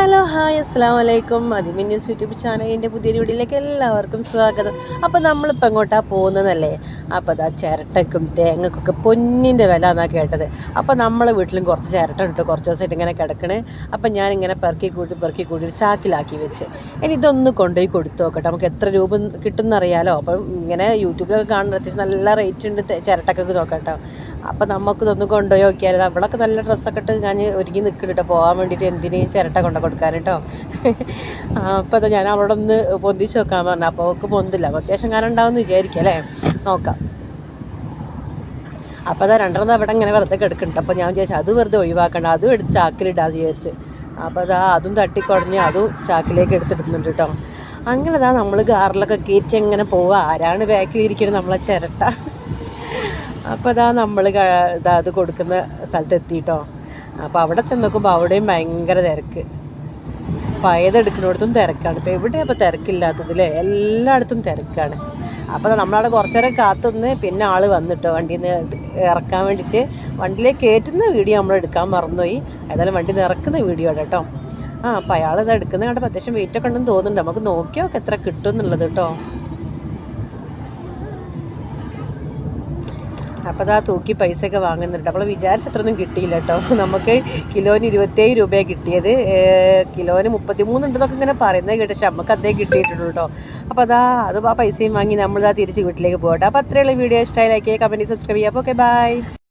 Hello hi അസ്സാം വലൈക്കും അതിമി news YouTube ചാനലിന്റെ പുതിയ വീഡിയോയിലേക്ക് എല്ലാവർക്കും സ്വാഗതം. അപ്പോൾ നമ്മളിപ്പോൾ എങ്ങോട്ടാണ് പോകുന്നതല്ലേ? അപ്പോൾ അതാ ചിരട്ടയ്ക്കും തേങ്ങക്കൊക്കെ പൊന്നിന്റെ വില എന്നാണ് കേട്ടത്. അപ്പോൾ നമ്മളെ വീട്ടിലും കുറച്ച് ചിരട്ട ഇട്ട് കുറച്ച് ദിവസമായിട്ട് ഇങ്ങനെ കിടക്കണേ. അപ്പോൾ ഞാനിങ്ങനെ പെറുക്കി കൂട്ടി പെറുക്കി കൂട്ടി ഒരു ചാക്കിലാക്കി വെച്ച്. ഇനി ഇതൊന്ന് കൊണ്ടുപോയി കൊടുത്തു നോക്കട്ടെ. നമുക്ക് എത്ര രൂപ കിട്ടുമെന്നറിയാലോ അപ്പം ഇങ്ങനെ യൂട്യൂബിലൊക്കെ കാണുന്ന അത്യാവശ്യം നല്ല റേറ്റ് ഉണ്ട് ചിരട്ടക്കൊക്കെ നോക്കട്ടോ. അപ്പോൾ നമുക്കിതൊന്ന് കൊണ്ടുപോയി നോക്കിയാൽ അവിടെയൊക്കെ നല്ല ഡ്രസ്സൊക്കെ ഇട്ട് ഞാൻ ഒരുങ്ങി നിൽക്കുന്നുണ്ട് പോകാൻ വേണ്ടിയിട്ട് എന്തിനേ ചിരട്ട കൊണ്ട് കൊടുക്കാൻ കേട്ടോ. അപ്പോൾ അത് ഞാൻ ഒന്ന് പൊന്തിച്ച് നോക്കാൻ പറഞ്ഞു. അപ്പോൾ അവൾക്ക് പൊന്തില്ല. അപ്പോൾ അത്യാവശ്യം കാരണം ഉണ്ടാവും എന്ന് വിചാരിക്കും അല്ലേ? നോക്കാം. അപ്പോൾ അതാ രണ്ടെണ്ണം അവിടെ ഇങ്ങനെ വെറുതെ കിടക്കുന്നുണ്ട്. അപ്പോൾ ഞാൻ വിചാരിച്ചു അത് വെറുതെ ഒഴിവാക്കണ്ട. അതും എടുത്ത് ചാക്കിലിടാന്ന് വിചാരിച്ച്. അപ്പോൾ അതാ അതും തട്ടിക്കുടഞ്ഞ് അതും ചാക്കിലേക്ക് എടുത്തിടുന്നുണ്ട് കേട്ടോ. അങ്ങനെ അതാ നമ്മൾ കാറിലൊക്കെ കയറ്റി എങ്ങനെ പോവുക ആരാണ് ബാക്കിൽ ഇരിക്കുന്നത് നമ്മളെ ചിരട്ട. അപ്പോൾ അതാ നമ്മൾ ഇതാ അത് കൊടുക്കുന്ന സ്ഥലത്ത് എത്തിയിട്ടോ അപ്പോൾ അവിടെ ചെന്ന് നോക്കുമ്പോൾ അവിടെയും ഭയങ്കര തിരക്ക്. പഴയതെടുക്കുന്നിടത്തും തിരക്കാണ്. ഇപ്പോൾ എവിടെയാണ് ഇപ്പോൾ തിരക്കില്ലാത്തതില്ലേ എല്ലായിടത്തും തിരക്കാണ്. അപ്പോൾ നമ്മളവിടെ കുറച്ച് നേരം കാത്തുനിന്ന് പിന്നെ ആൾ വന്നിട്ടോ വണ്ടിയിൽ നിന്ന് ഇറക്കാൻ വേണ്ടിയിട്ട് വണ്ടിയിലേക്ക് കയറ്റുന്ന വീഡിയോ നമ്മൾ എടുക്കാൻ മറന്നുപോയി. ഏതായാലും വണ്ടി നിന്ന് ഇറക്കുന്ന വീഡിയോ കേട്ടോ. ആ അപ്പോൾ അയാൾ ഇത് എടുക്കുന്നത് കണ്ടപ്പോൾ അത്യാവശ്യം വെയിറ്റൊക്കെ ഉണ്ടെന്ന് തോന്നുന്നുണ്ട്. നമുക്ക് നോക്കിയോ എത്ര കിട്ടും എന്നുള്ളത് കേട്ടോ. അപ്പോൾ അതാ തൂക്കി പൈസയൊക്കെ വാങ്ങുന്നുണ്ട്. അപ്പോൾ വിചാരിച്ചത്രയൊന്നും കിട്ടിയില്ല കേട്ടോ നമുക്ക് കിലോന് ഇരുപത്തേഴ് രൂപയാണ് കിട്ടിയത്. കിലോന് മുപ്പത്തി മൂന്നുണ്ടെന്നൊക്കെ ഇങ്ങനെ പറയുന്നത് കേട്ടോ പക്ഷെ നമുക്ക് അതേ കിട്ടിയിട്ടുള്ളൂ കേട്ടോ അപ്പോൾ അതാ അത് ആ പൈസയും വാങ്ങി നമ്മളിതാ തിരിച്ച് വീട്ടിലേക്ക് പോകട്ടെ. അപ്പോൾ അത്രയുള്ള വീഡിയോ. ഇഷ്ടമായി ലൈക്ക് ചെയ്യുക കമന്റ് സബ്സ്ക്രൈബ് ചെയ്യുക. അപ്പോൾ ഓക്കെ ബൈ